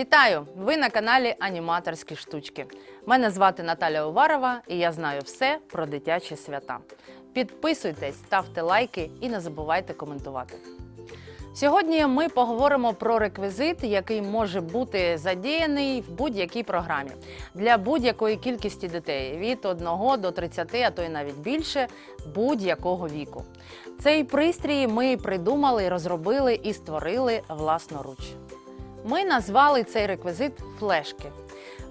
Вітаю! Ви на каналі Аніматорські штучки. Мене звати Наталя Уварова і я знаю все про дитячі свята. Підписуйтесь, ставте лайки і не забувайте коментувати. Сьогодні ми поговоримо про реквізит, який може бути задіяний в будь-якій програмі для будь-якої кількості дітей від 1 до 30, а то й навіть більше будь-якого віку. Цей пристрій ми придумали, розробили і створили власноруч. Ми назвали цей реквізит флешки.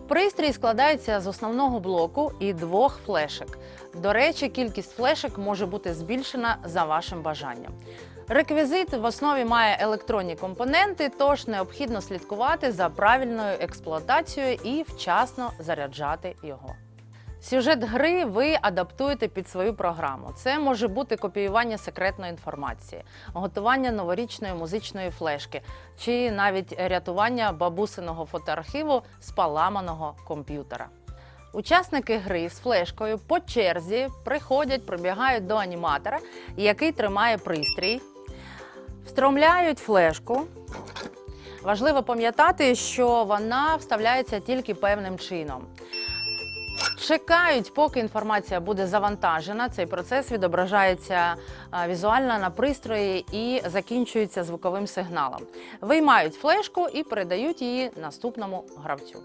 Пристрій складається з основного блоку і двох флешек. До речі, кількість флешек може бути збільшена за вашим бажанням. Реквізит в основі має електронні компоненти, тож необхідно слідкувати за правильною експлуатацією і вчасно заряджати його. Сюжет гри ви адаптуєте під свою програму. Це може бути копіювання секретної інформації, готування новорічної музичної флешки чи навіть рятування бабусиного фотоархіву з поламаного комп'ютера. Учасники гри з флешкою по черзі приходять, прибігають до аніматора, який тримає пристрій, встромляють флешку. Важливо пам'ятати, що вона вставляється тільки певним чином. Чекають, поки інформація буде завантажена. Цей процес відображається візуально на пристрої і закінчується звуковим сигналом. Виймають флешку і передають її наступному гравцю.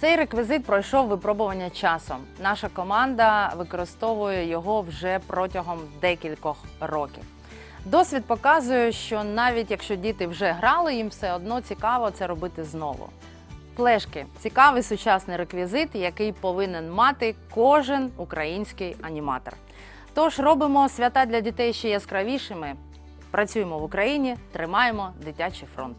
Цей реквізит пройшов випробування часом. Наша команда використовує його вже протягом декількох років. Досвід показує, що навіть якщо діти вже грали, їм все одно цікаво це робити знову. Флешки цікавий сучасний реквізит, який повинен мати кожен український аніматор. Тож робимо свята для дітей ще яскравішими. Працюємо в Україні, тримаємо дитячий фронт.